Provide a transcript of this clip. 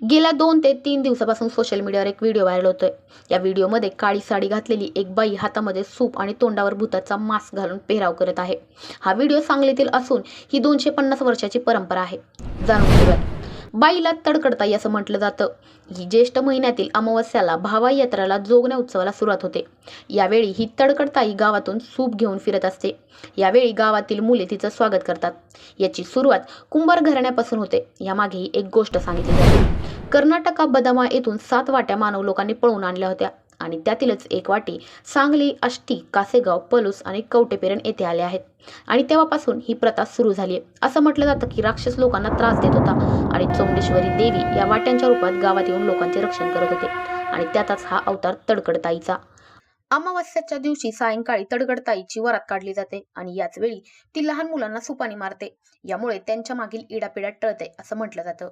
गेल्या दोन ते तीन दिवसापासून सोशल मीडियावर एक व्हिडिओ व्हायरल होतोय. या व्हिडिओमध्ये काळी साडी घातलेली एक बाई हातामध्ये सूप आणि तोंडावर भूताचा मास्क घालून पेहराव करत आहे. हा व्हिडिओ सांगलीतील असून ही दोनशे पन्नास वर्षाची परंपरा आहे. जाणून घेऊयात. बाईला तडकडताई असं म्हटलं जातं. ही ज्येष्ठ महिन्यातील अमावस्याला भावाई यात्राला जोगण्या उत्सवाला सुरुवात होते. यावेळी ही तडकडताई गावातून सूप घेऊन फिरत असते. यावेळी गावातील मुले तिचं स्वागत करतात. याची सुरुवात कुंभार घराण्यापासून होते. यामागेही एक गोष्ट सांगितली जाते. कर्नाटका बदामा येथून सात वाट्या मानव लोकांनी पळवून आणल्या होत्या. आणि त्यातीलच एक वाटी सांगली आष्टी कासेगाव पलूस आणि कवटेपेरण येथे आले आहेत. आणि तेव्हापासून ही प्रथा सुरू झाली आहे. असं म्हटलं जातं की राक्षस लोकांना त्रास देत होता आणि चौंडेश्वरी देवी या वाट्यांच्या रूपात गावात येऊन लोकांचे रक्षण करत होते. आणि त्यातच हा अवतार तडकडताईचा. अमावस्याच्या दिवशी सायंकाळी तडगडताईची वरात काढली जाते आणि याच वेळी ती लहान मुलांना सुपानी मारते. यामुळे त्यांच्या मागील इडापिडा टळते असं म्हटलं जातं.